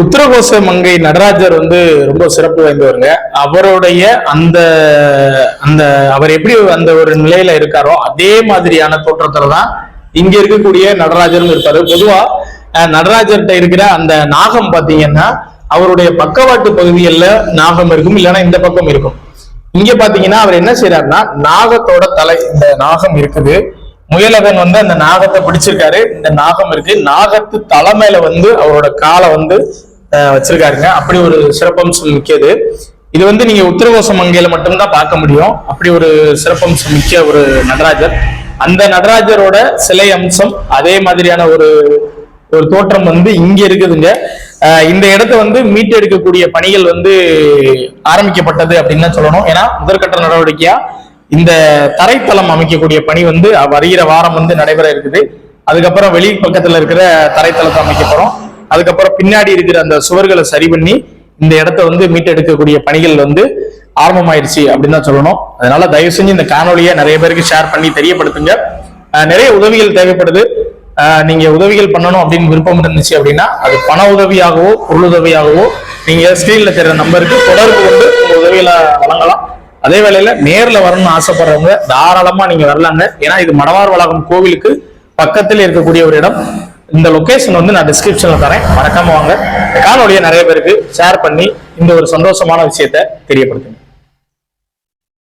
உத்தரகோச மங்கை நடராஜர் வந்து ரொம்ப சிறப்பு வாய்ந்தவருங்க. அவருடைய அந்த அந்த அவர் எப்படி அந்த ஒரு நிலையில இருக்காரோ அதே மாதிரியான தோற்றத்துலதான் இங்க இருக்கக்கூடிய நடராஜரும் இருப்பாரு. பொதுவா நடராஜர்கிட்ட இருக்கிற அந்த நாகம் பாத்தீங்கன்னா அவருடைய பக்கவாட்டு பகுதிகளில் நாகம் இருக்கும் இல்லைன்னா இந்த பக்கம் இருக்கும். இங்க பாத்தீங்கன்னா அவர் என்ன செய்யறாருன்னா நாகத்தோட தலை இந்த நாகம் இருக்குது. முயலகன் வந்து அந்த நாகத்தை பிடிச்சிருக்காரு. இந்த நாகம் இருக்கு. நாகத்து தலை மேல வந்து அவரோட காலை வந்து வச்சிருக்காருங்க. அப்படி ஒரு சிறப்பம்சம் மிக்கது. இது வந்து நீங்க உத்தரகோச மங்கையில மட்டும்தான் பார்க்க முடியும். அப்படி ஒரு சிறப்பம்சம் மிக்க ஒரு நடராஜர். அந்த நடராஜரோட சிலை அம்சம் அதே மாதிரியான ஒரு ஒரு தோற்றம் வந்து இங்க இருக்குதுங்க. இந்த இடத்த வந்து மீட்டெடுக்கக்கூடிய பணிகள் வந்து ஆரம்பிக்கப்பட்டது அப்படின்னு தான் சொல்லணும். ஏன்னா முதற்கட்ட நடவடிக்கையா இந்த தரைத்தளம் அமைக்கக்கூடிய பணி வந்து வருகிற வாரம் வந்து நடைபெற இருக்குது. அதுக்கப்புறம் வெளி பக்கத்துல இருக்கிற தரைத்தளத்தை அமைக்க போறோம். அதுக்கப்புறம் பின்னாடி இருக்கிற அந்த சுவர்களை சரி பண்ணி இந்த இடத்த வந்து மீட்டெடுக்கக்கூடிய பணிகள் வந்து ஆரம்பமாயிருச்சு அப்படின்னு தான் சொல்லணும். அதனால தயவு செஞ்சு இந்த காணொலியை நிறைய பேருக்கு ஷேர் பண்ணி தெரியப்படுத்துங்க. நிறைய உதவிகள் தேவைப்படுது. நீங்க உதவிகள் பண்ணணும் அப்படின்னு விருப்பம் இருந்துச்சு அப்படின்னா அது பண உதவியாகவோ பொருள் உதவியாகவோ நீங்க ஸ்கிரீன்ல தெரிய நம்பருக்கு தொடர்பு கொண்டு உங்க உதவிகளை வழங்கலாம். அதே வேளையில நேர்ல வரணும்னு ஆசைப்படுறவங்க தாராளமா நீங்க வரலாங்க. ஏன்னா இது மடவார் வளாகம் கோவிலுக்கு பக்கத்தில் இருக்கக்கூடிய ஒரு இடம். இந்த லொக்கேஷன் வந்து நான் டிஸ்கிரிப்ஷன்ல தரேன். மறக்காம வாங்க. இந்த காணொலியை நிறைய பேருக்கு ஷேர் பண்ணி இந்த ஒரு சந்தோஷமான விஷயத்த தெரியப்படுத்துங்க.